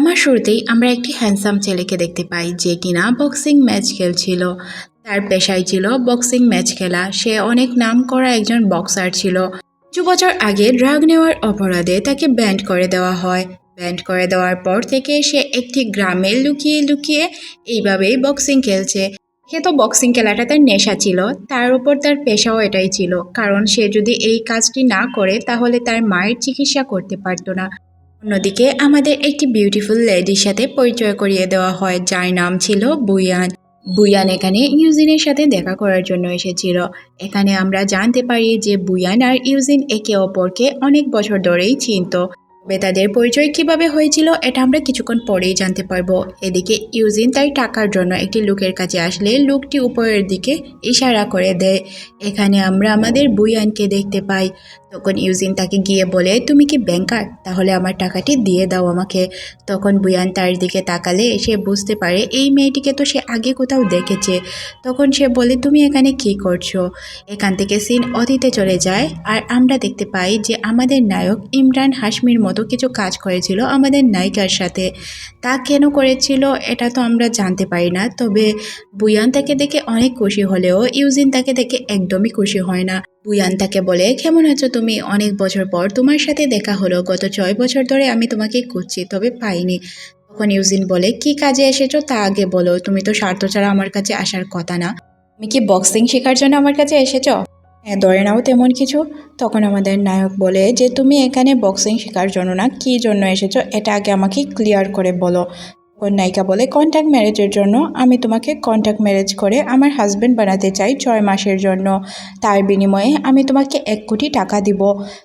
আমার শুরুতেই আমরা একটি হ্যান্ডসাম ছেলেকে দেখতে পাই যে কিনা বক্সিং ম্যাচ খেলছিল। তার পেশায় ছিল বক্সিং ম্যাচ খেলা। সে অনেক নাম করা একজন বক্সার ছিল। কিছু বছর আগে ড্রাগ নেওয়ার অপরাধে তাকে ব্যান্ড করে দেওয়া হয়। ব্যান্ড করে দেওয়ার পর থেকে সে একটি গ্রামে লুকিয়ে লুকিয়ে এইভাবেই বক্সিং খেলছে। সে তো বক্সিং খেলাটা তার নেশা ছিল। তার উপর তার পেশাও এটাই ছিল। কারণ সে যদি এই কাজটি না করে, তাহলে তার মায়ের চিকিৎসা করতে পারতো না। অন্যদিকে আমাদের একটি বিউটিফুল লেডির সাথে পরিচয় করিয়ে দেওয়া হয়, যার নাম ছিল বুয়ান বুয়ান এখানে ইউজিনের সাথে দেখা করার জন্য এসেছিল। এখানে আমরা জানতে পারি যে বুয়ান আর ইউজিন একে অপরকে অনেক বছর ধরেই চিনত। তবে তাদের পরিচয় কীভাবে হয়েছিল, এটা আমরা কিছুক্ষণ পরেই জানতে পারব। এদিকে ইউজিন তাই টাকার জন্য একটি লোকের কাছে আসলে লোকটি উপরের দিকে ইশারা করে দেয়। এখানে আমরা আমাদের বুয়ানকে দেখতে পাই। তখন ইউজিন তাকে গিয়ে বলে, তুমি কি ব্যাংকার? তাহলে আমার টাকাটি দিয়ে দাও আমাকে। তখন বুয়ান তার দিকে তাকালে সে বুঝতে পারে, এই মেয়েটিকে তো সে আগে কোথাও দেখেছে। তখন সে বলে, তুমি এখানে কি করছ? এখান থেকে সিন অতীতে চলে যায়। আর আমরা দেখতে পাই যে আমাদের নায়ক ইমরান হাসমির মতো কিছু কাজ করেছিল আমাদের নায়িকার সাথে। তা কেন করেছিল এটা তো আমরা জানতে পারি না, তবে বুয়ান তাকে দেখে অনেক খুশি হলেও ইউজিন তাকে দেখে একদমই খুশি হয় না। বুয়ান তাকে বলে, কেমন আছো তুমি? অনেক বছর পর তোমার সাথে দেখা হলো, গত ছয় বছর ধরে আমি তোমাকে খুঁজছি, তবে পাইনি। তখন ইউজিন বলে, কি কাজে এসেছ তা আগে বলো, তুমি তো স্বার্থ ছাড়া আমার কাছে আসার কথা না। তুমি কি বক্সিং শেখার জন্য আমার কাছে এসেছ? ধরে নাও তেমন কিছু। তখন আমাদের নায়ক বলে যে, তুমি এখানে বক্সিং শেখার জন্য না, কী জন্য এসেছ? এটা আগে আমাকে ক্লিয়ার করে বলো। তখন নায়িকা বলে কন্ট্যাক্ট ম্যারেজের জন্য। আমি তোমাকে কন্ট্যাক্ট ম্যারেজ করে আমার হাজব্যান্ড বানাতে চাই ছয় মাসের জন্য। তার বিনিময়ে আমি তোমাকে এক কোটি টাকা দিব।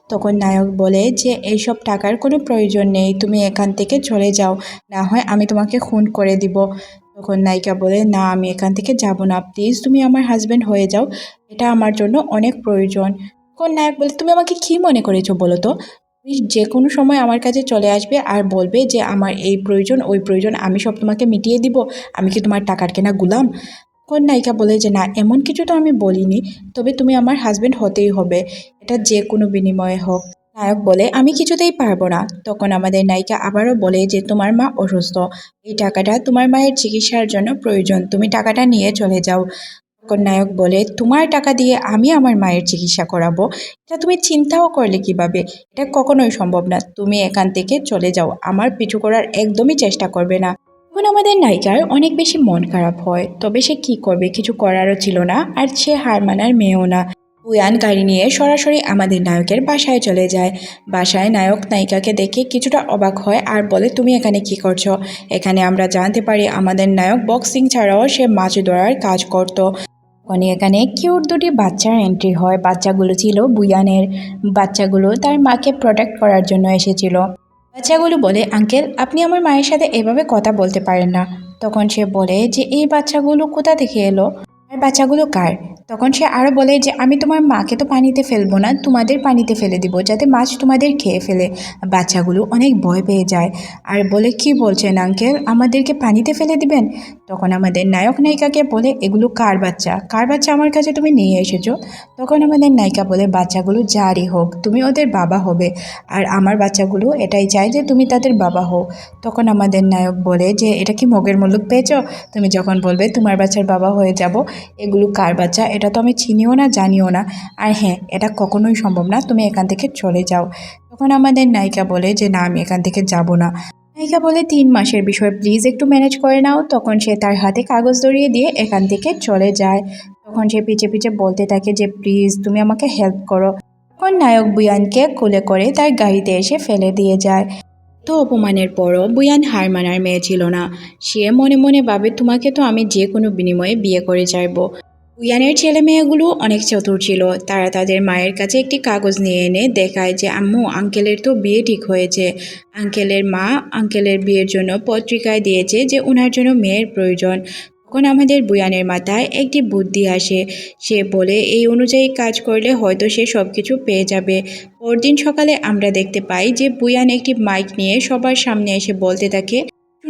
তখন নায়ক বলে যে, এইসব টাকার কোনো প্রয়োজন নেই। তুমি এখান থেকে চলে যাও। না হয় আমি তোমাকে খুন করে দিব। তখন নায়িকা বলে, না, আমি এখান থেকে যাব না প্লিজ তুমি আমার হাজব্যান্ড হয়ে যাও। এটা আমার জন্য অনেক প্রয়োজন। তখন নায়ক বলে, তুমি আমাকে কী মনে করেছ বলো তো? তুমি যে কোনো সময় আমার কাছে চলে আসবে আর বলবে যে আমার এই প্রয়োজন, ওই প্রয়োজন, আমি সব তোমাকে মিটিয়ে দিব। আমি কি তোমার টাকার কেনা গুলাম? তখন নায়িকা বলে যে, না, এমন কিছু তো আমি বলিনি। তবে তুমি আমার হাজব্যান্ড হতেই হবে। এটা যে কোনো বিনিময়ে হোক। নায়ক বলে, আমি কিছুতেই পারব না। তখন আমাদের নায়িকা আবারও বলে যে, তোমার মা অসুস্থ। এই টাকাটা তোমার মায়ের চিকিৎসার জন্য প্রয়োজন। তুমি টাকাটা নিয়ে চলে যাও। তখন নায়ক বলে, তোমার টাকা দিয়ে আমি আমার মায়ের চিকিৎসা করাবো? এটা তুমি চিন্তাও করলে কীভাবে? এটা কখনোই সম্ভব না। তুমি এখান থেকে চলে যাও। আমার পিছু করার একদমই চেষ্টা করবে না। তখন আমাদের নায়িকার অনেক বেশি মন খারাপ হয়। তবে সে কি করবে? কিছু করারও ছিল না। আর সে হার মানার মেয়েও না। উয়ান গাড়ি নিয়ে সরাসরি আমাদের নায়কের বাসায় চলে যায়। বাসায় নায়ক নায়িকাকে দেখে কিছুটা অবাক হয় আর বলে, তুমি এখানে কি করছ? এখানে আমরা জানতে পারি আমাদের নায়ক বক্সিং ছাড়াও সে মাছ ধরার কাজ করত। তখনই এখানে কিউট দুটি বাচ্চার এন্ট্রি হয়। বাচ্চাগুলো ছিল বুয়ানের বাচ্চাগুলো তার মাকে প্রোটেক্ট করার জন্য এসেছিল। বাচ্চাগুলো বলে, আঙ্কেল, আপনি আমার মায়ের সাথে এভাবে কথা বলতে পারেন না। তখন সে বলে যে, এই বাচ্চাগুলো কোথা থেকে এলো? আর বাচ্চাগুলো কার? তখন সে আরও বলে যে, আমি তোমার মাকে তো পানিতে ফেলব না, তোমাদের পানিতে ফেলে দিব, যাতে মাছ তোমাদের খেয়ে ফেলে। বাচ্চাগুলো অনেক ভয় পেয়ে যায়। আর বলে, কি বলছেন, আঙ্কেল? আমাদেরকে পানিতে ফেলে দিবেন? তখন আমাদের নায়ক নায়িকাকে বলে, এগুলো কার বাচ্চা? কার বাচ্চা আমার কাছে তুমি নিয়ে এসেছ? তখন আমাদের নায়িকা বলে, বাচ্চাগুলো যারই হোক, তুমি ওদের বাবা হবে। আর আমার বাচ্চাগুলো এটাই চায় যে, তুমি তাদের বাবা হও। তখন আমাদের নায়ক বলে যে, এটা কি মগের মুলুক পেয়েছ? তুমি যখন বলবে, তোমার বাচ্চার বাবা হয়ে যাব এগুলো কার বাচ্চা, এটা তো আমি চিনিও না, জানিও না। আর হ্যাঁ এটা কখনোই সম্ভব না, তুমি এখান থেকে চলে যাও। তখন আমাদের নায়িকা বলে যে, না, আমি এখান থেকে যাব না। নায়িকা বলে, তিন মাসের বিষয় প্লিজ একটু ম্যানেজ করে নাও। তখন সে তার হাতে কাগজ ধরিয়ে দিয়ে এখান থেকে চলে যায়। তখন সে পিছে পিছে বলতে থাকে যে প্লিজ তুমি আমাকে হেল্প করো। তখন নায়ক বুয়ানকে কোলে করে তার গাড়িতে এসে ফেলে দিয়ে যায়। তো অপমানের পরও বুয়ান হার মানার মেয়ে ছিল না। সে মনে মনে ভাবে, তোমাকে তো আমি যে কোনো বিনিময়ে বিয়ে করে চাইব বুয়ানের ছেলে মেয়েগুলো অনেক চতুর ছিল। তারা তাদের মায়ের কাছে একটি কাগজ নিয়ে এনে দেখায় যে, আম্মু, আঙ্কেলের তো বিয়ে ঠিক হয়েছে। আঙ্কেলের মা আঙ্কেলের বিয়ের জন্য পত্রিকায় দিয়েছে যে ওনার জন্য মেয়ের প্রয়োজন। তখন আমাদের বুয়ানের মাথায় একটি বুদ্ধি আসে, সে বলে, এই অনুযায়ী কাজ করলে হয়তো সে সব কিছু পেয়ে যাবে। পরদিন সকালে আমরা দেখতে পাই যে বুয়ান একটি মাইক নিয়ে সবার সামনে এসে বলতে থাকে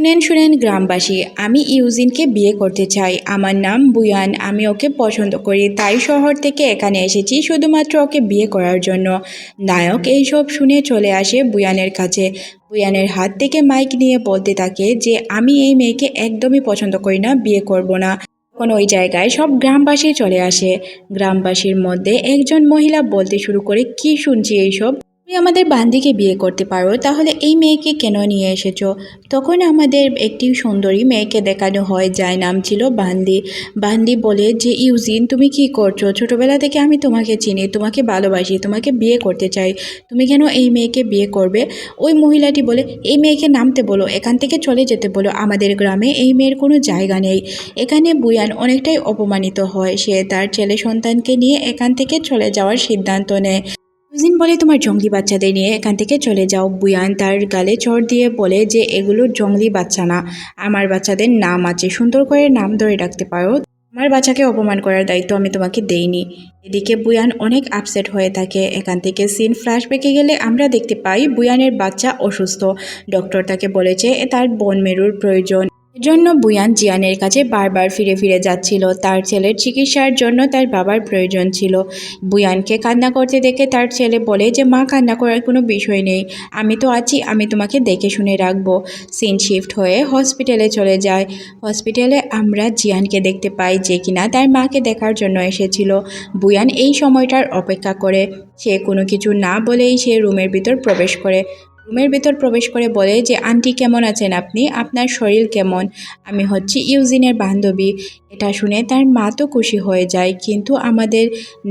শুনেন শুনেন, গ্রামবাসী, আমি ইউজিনকে বিয়ে করতে চাই। আমার নাম বুয়ান, আমি ওকে পছন্দ করি, তাই শহর থেকে এখানে এসেছি শুধুমাত্র ওকে বিয়ে করার জন্য। নায়ক এইসব শুনে চলে আসে বুয়ানের কাছে। বুয়ানের হাত থেকে মাইক নিয়ে বলতে থাকে যে, আমি এই মেয়েকে একদমই পছন্দ করি না, বিয়ে করব না। তখন ওই জায়গায় সব গ্রামবাসী চলে আসে। গ্রামবাসীর মধ্যে একজন মহিলা বলতে শুরু করে, কি শুনছি এইসব? তুমি আমাদের বান্দিকে বিয়ে করতে পারো, তাহলে এই মেয়েকে কেন নিয়ে এসেছ? তখন আমাদের একটি সুন্দরী মেয়েকে দেখানো হয়, যার নাম ছিল বান্দি। বান্দি বলে যে, ইউজিন, তুমি কি করছ? ছোটোবেলা থেকে আমি তোমাকে চিনি, তোমাকে ভালোবাসি, তোমাকে বিয়ে করতে চাই। তুমি কেন এই মেয়েকে বিয়ে করবে? ওই মহিলাটি বলে, এই মেয়েকে নামতে বলো, এখান থেকে চলে যেতে বলো, আমাদের গ্রামে এই মেয়ের কোনো জায়গা নেই। এখানে বুয়ান অনেকটাই অপমানিত হয়, সে তার ছেলে সন্তানকে নিয়ে এখান থেকে চলে যাওয়ার সিদ্ধান্ত নেয়। সুজিন বলে তোমার জঙ্গলি বাচ্চাদের নিয়ে এখান থেকে চলে যাও। বুয়ান তার গালে চড় দিয়ে বলে যে, এগুলো জঙ্গলি বাচ্চা না। আমার বাচ্চাদের নাম আছে। সুন্দর করে নাম ধরে রাখতে পারো। আমার বাচ্চাকে অপমান করার দায়িত্ব আমি তোমাকে দেইনি। এদিকে বুয়ান অনেক আপসেট হয়ে থাকে। এখান থেকে সিন ফ্ল্যাশব্যাকে গেলে আমরা দেখতে পাই, বুয়ানের বাচ্চা অসুস্থ। ডক্টর তাকে বলেছে তার বন মেরুর প্রয়োজন। এজন্য বুয়ান জিয়ানের কাছে বারবার ফিরে ফিরে যাচ্ছিল। তার ছেলের চিকিৎসার জন্য তার বাবার প্রয়োজন ছিল। বুয়ানকে কান্না করতে দেখে তার ছেলে বলে যে, মা, কান্না করার কোনো বিষয় নেই। আমি তো আছি, আমি তোমাকে দেখে শুনে রাখব। সিন শিফট হয়ে হসপিটালে চলে যায়। হসপিটালে আমরা জিয়ানকে দেখতে পাই যে কিনা তার মাকে দেখার জন্য এসেছিল। বুয়ান এই সময়টার অপেক্ষা করে। সে কোনো কিছু না বলেই সে রুমের ভিতর প্রবেশ করে। রুমের ভেতর প্রবেশ করে বলে যে, আন্টি কেমন আছেন আপনি? আপনার শরীর কেমন? আমি হচ্ছি ইউজিনের বান্ধবী। এটা শুনে তার মা তো খুশি হয়ে যায়, কিন্তু আমাদের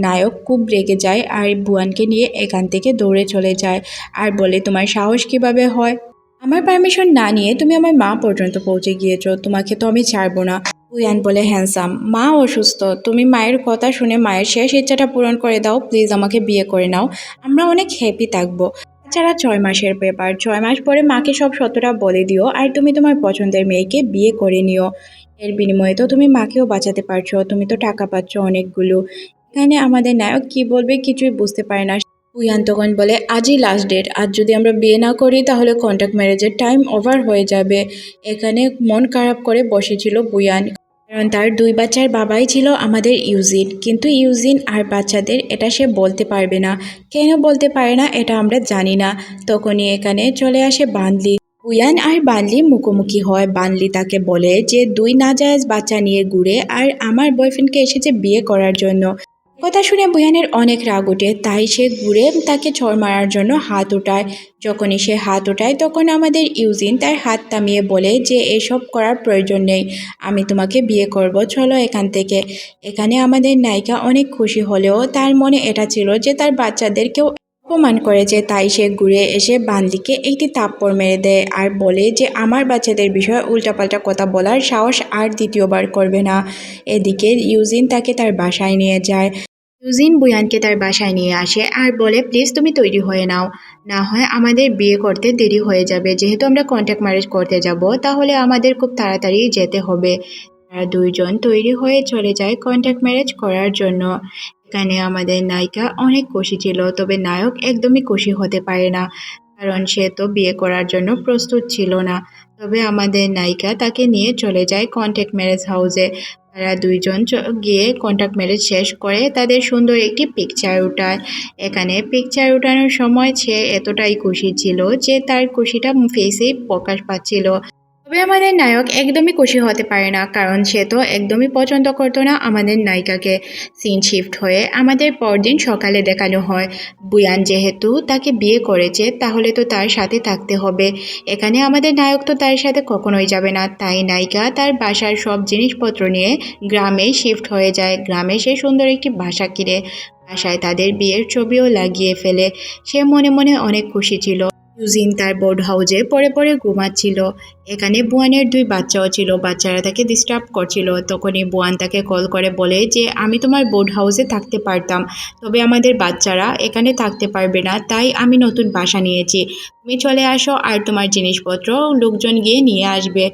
নায়ক খুব রেগে যায় আর বুয়ানকে নিয়ে এখান থেকে দৌড়ে চলে যায় আর বলে, তোমার সাহস কীভাবে হয়? আমার পারমিশন না নিয়ে তুমি আমার মা পর্যন্ত পৌঁছে গিয়েছো, তোমাকে তো আমি ছাড়বো না। বুয়ান বলে, হ্যান্ডসাম, মা অসুস্থ, তুমি মায়ের কথা শুনে মায়ের শেষ ইচ্ছাটা পূরণ করে দাও, প্লিজ আমাকে বিয়ে করে নাও, আমরা অনেক হ্যাপি থাকব। তাছাড়া ছয় মাসের পেপার ছয় মাস পরে মাকে সব সত্যটা বলে দিও আর তুমি তোমার পছন্দের মেয়েকে বিয়ে করে নিও। এর বিনিময়ে তো তুমি মাকেও বাঁচাতে পারছ, তুমি তো টাকা পাচ্ছ অনেকগুলো। এখানে আমাদের নায়ক কি বলবে কিছুই বুঝতে পারে না। তখন বলে, আজই লাস্ট ডেট আজ যদি আমরা বিয়ে না করি, তাহলে কন্ট্যাক্ট ম্যারেজের টাইম ওভার হয়ে যাবে। এখানে মন খারাপ করে বসেছিল বুয়ান। কারণ তার দুই বাচ্চার বাবাই ছিল আমাদের ইউজিন। কিন্তু ইউজিন আর বাচ্চাদের এটা সে বলতে পারবে না। কেন বলতে পারে না এটা আমরা জানি না। তখনই এখানে চলে আসে বানলি। উয়ান আর বানলি মুখোমুখি হয়। বানলি তাকে বলে যে দুই নাজায়জ বাচ্চা নিয়ে ঘুরে আর আমার বয়ফ্রেন্ডকে এসেছে বিয়ে করার জন্য। কথা শুনে বুয়ানের অনেক রাগ ওঠে, তাই সে ঘুরে তাকে ছড় মারার জন্য হাত ওঠায়। যখনই সে হাত ওঠায়, তখন আমাদের ইউজিন তার হাত থামিয়ে বলে যে, এসব করার প্রয়োজন নেই, আমি তোমাকে বিয়ে করব, চলো এখান থেকে। এখানে আমাদের নায়িকা অনেক খুশি হলেও তার মনে এটা ছিল যে, তার বাচ্চাদেরকেও অপমান করেছে, তাই সে ঘুরে এসে বান্দিকে একটি তাপ্পড় মেরে দেয় আর বলে যে, আমার বাচ্চাদের বিষয়ে উল্টাপাল্টা কথা বলার সাহস আর দ্বিতীয়বার করবে না। এদিকে ইউজিন তাকে তার বাসায় নিয়ে যায়। ইউজিন বুয়ানকে তার বাসায় নিয়ে আসে আর বলে, প্লিজ তুমি তৈরি হয়ে নাও। না হয় আমাদের বিয়ে করতে দেরি হয়ে যাবে। যেহেতু আমরা কন্ট্যাক্ট ম্যারেজ করতে যাব, তাহলে আমাদের খুব তাড়াতাড়ি যেতে হবে। তারা দুইজন তৈরি হয়ে চলে যায় কন্ট্যাক্ট ম্যারেজ করার জন্য। এখানে আমাদের নায়িকা অনেক খুশি ছিল, তবে নায়ক একদমই খুশি হতে পারে না, কারণ সে তো বিয়ে করার জন্য প্রস্তুত ছিল না। তবে আমাদের নায়িকা তাকে নিয়ে চলে যায় কন্ট্যাক্ট ম্যারেজ হাউসে তারা দুইজন গিয়ে কন্ট্যাক্ট ম্যারেজ শেষ করে তাদের সুন্দর একটি পিকচার উঠায়। এখানে পিকচার উঠানোর সময় সে এতটাই খুশি ছিল যে তার খুশিটা ফেসেই প্রকাশ পাচ্ছিল। তবে আমাদের নায়ক একদমই খুশি হতে পারে না, কারণ সে তো একদমই পছন্দ করতো না আমাদের নায়িকাকে। সিন শিফট হয়ে আমাদের পরদিন সকালে দেখানো হয়, বুয়ান যেহেতু তাকে বিয়ে করেছে, তাহলে তো তার সাথে থাকতে হবে। এখানে আমাদের নায়ক তো তার সাথে কখনোই যাবে না, তাই নায়িকা তার বাসার সব জিনিসপত্র নিয়ে গ্রামে শিফট হয়ে যায়। গ্রামে সে সুন্দর একটি বাসা কিনে, বাসায় তাদের বিয়ের ছবিও লাগিয়ে ফেলে। সে মনে মনে অনেক খুশি ছিল। ইউজিন তার বোর্ড হাউজে পরে পরে ঘুমাচ্ছিল। এখানে বুয়ানের দুই বাচ্চাও ছিল। বাচ্চারা তাকে ডিস্টার্ব করছিল। তখনই বুয়ান তাকে কল করে বলে যে, আমি তোমার বোর্ড হাউসে থাকতে পারতাম। তবে আমাদের বাচ্চারা এখানে থাকতে পারবে না। তাই আমি নতুন বাসা নিয়েছি। তুমি চলে আসো আর তোমার জিনিসপত্র লোকজন গিয়ে নিয়ে আসবে।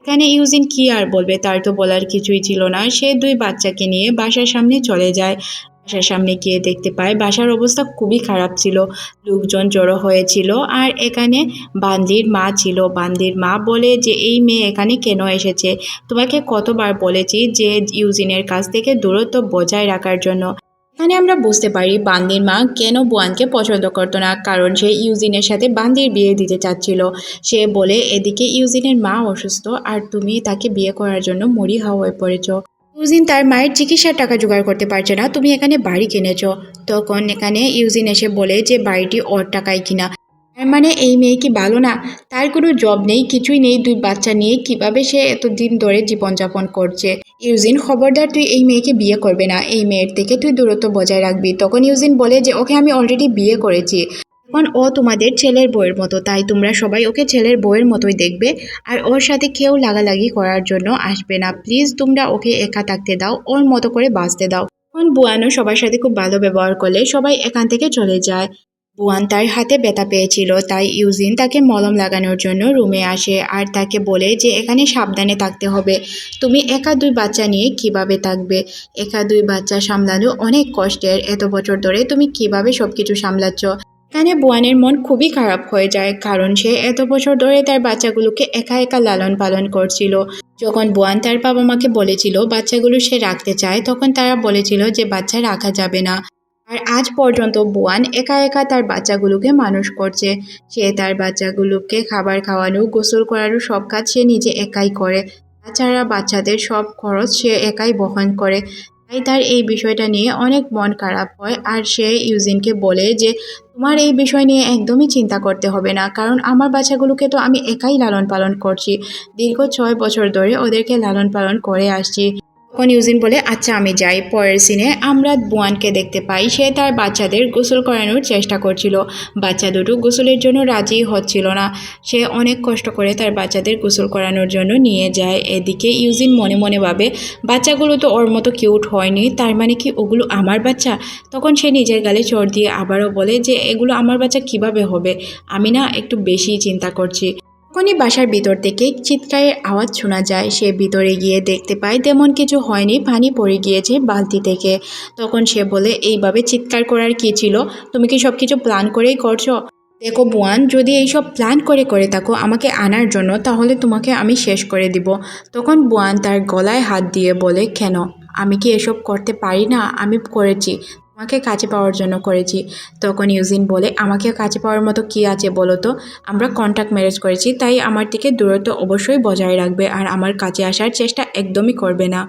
এখানে ইউজিন কি আর বলবে? তার তো বলার কিছুই ছিল না। সে দুই বাচ্চাকে নিয়ে বাসার সামনে চলে যায়। বাসার সামনে গিয়ে দেখতে পাই বাসার অবস্থা খুবই খারাপ ছিল। লোকজন জড়ো হয়েছিল আর এখানে বান্দির মা ছিল। বান্দির মা বলে যে, এই মেয়ে এখানে কেন এসেছে? তোমাকে কতবার বলেছি যে, ইউজিনের কাছ থেকে দূরত্ব বজায় রাখার জন্য। এখানে আমরা বুঝতে পারি বান্দির মা কেন বুয়ানকে পছন্দ করতো না, কারণ সে ইউজিনের সাথে বান্দির বিয়ে দিতে চাচ্ছিল। সে বলে, এদিকে ইউজিনের মা অসুস্থ আর তুমি তাকে বিয়ে করার জন্য মরিহা হয়ে পড়েছ। ইউজিন তার মায়ের চিকিৎসার টাকা জোগাড় করতে পারছে না, তুমি এখানে বাড়ি কিনেছ। তখন এখানে ইউজিন এসে বলে যে, বাড়িটি ওর টাকায় কিনা। তার মানে এই মেয়ে কি ভালো না? তার কোনো জব নেই, কিছুই নেই, দুই বাচ্চা নিয়ে কীভাবে সে এতদিন ধরে জীবনযাপন করছে? ইউজিন, খবরদার, তুই এই মেয়েকে বিয়ে করবে না। এই মেয়ের থেকে তুই দূরত্ব বজায় রাখবি। তখন ইউজিন বলে যে, ওকে আমি অলরেডি বিয়ে করেছি। এখন ও তোমাদের ছেলের বইয়ের মতো, তাই তোমরা সবাই ওকে ছেলের বইয়ের মতোই দেখবে। আর ওর সাথে কেউ লাগালাগি করার জন্য আসবে না। প্লিজ তোমরা ওকে একা থাকতে দাও, ওর মতো করে বাঁচতে দাও। এখন বুয়ানো সবার সাথে খুব ভালো ব্যবহার করলে সবাই এখান থেকে চলে যায়। বুয়ান তার হাতে ব্যথা পেয়েছিল, তাই ইউজিন তাকে মলম লাগানোর জন্য রুমে আসে আর তাকে বলে যে এখানে সাবধানে থাকতে হবে। তুমি একা দুই বাচ্চা নিয়ে কীভাবে থাকবে? একা দুই বাচ্চা সামলানো অনেক কষ্টের। এত বছর ধরে তুমি কীভাবে সব কিছু সামলাচ্ছ? এখানে বুয়ানের মন খুবই খারাপ হয়ে যায়, কারণ সে এত বছর ধরে তার বাচ্চাগুলোকে একা একা লালন পালন করছিল। যখন বুয়ান তার বাবা মাকে বলেছিল বাচ্চাগুলো সে রাখতে চায়, তখন তারা বলেছিল যে বাচ্চা রাখা যাবে না। আর আজ পর্যন্ত বুয়ান একা একা তার বাচ্চাগুলোকে মানুষ করছে। সে তার বাচ্চাগুলোকে খাবার খাওয়ানো, গোসল করানো সব কাজ সে নিজে একাই করে। তাছাড়া বাচ্চাদের সব খরচ সে একাই বহন করে। তাই তার এই বিষয়টা নিয়ে অনেক মন খারাপ হয় আর সে ইউজিনকে বলে যে, তোমার এই বিষয় নিয়ে একদমই চিন্তা করতে হবে না, কারণ আমার বাচ্চাগুলোকে তো আমি একাই লালন পালন করছি। দীর্ঘ ছয় বছর ধরে ওদেরকে লালন পালন করে আসছি। তখন ইউজিন বলে আচ্ছা আমি যাই। পরের সিনে আমরা বুয়ানকে দেখতে পাই। সে তার বাচ্চাদের গোসল করানোর চেষ্টা করছিল। বাচ্চা দুটো গোসলের জন্য রাজি হচ্ছিল না। সে অনেক কষ্ট করে তার বাচ্চাদের গোসল করানোর জন্য নিয়ে যায়। এদিকে ইউজিন মনে মনে ভাবে, বাচ্চাগুলো তো ওর মতো কিউট হয়নি, তার মানে কি ওগুলো আমার বাচ্চা? তখন সে নিজের গালে চড় দিয়ে আবারও বলে যে, এগুলো আমার বাচ্চা কীভাবে হবে? আমি না একটু বেশি চিন্তা করছি। তখনই বাসার ভিতর থেকে চিৎকারের আওয়াজ শোনা যায়, সে ভিতরে গিয়ে দেখতে পায় তেমন কিছু হয়নি, পানি পড়ে গিয়েছে বালতি থেকে। তখন সে বলে, এইভাবে চিৎকার করার কি ছিল? তুমি কি সব কিছু প্ল্যান করেই করছ? দেখো বুয়ান, যদি এইসব প্ল্যান করে করে থাকো আমাকে আনার জন্য, তাহলে তোমাকে আমি শেষ করে দিব। তখন বুয়ান তার গলায় হাত দিয়ে বলে, কেন? আমি কি এসব করতে পারি না? আমি করেছি। তোমাকে কাছে পাওয়ার জন্য করেছি। তখন ইউজিন বলে, আমাকে কাছে পাওয়ার মতো কি আছে বলো তো? আমরা কন্ট্যাক্ট ম্যারেজ করেছি, তাই আমার থেকে দূরত্ব অবশ্যই বজায় রাখবে, আর আমার কাছে আসার চেষ্টা একদমই করবে না।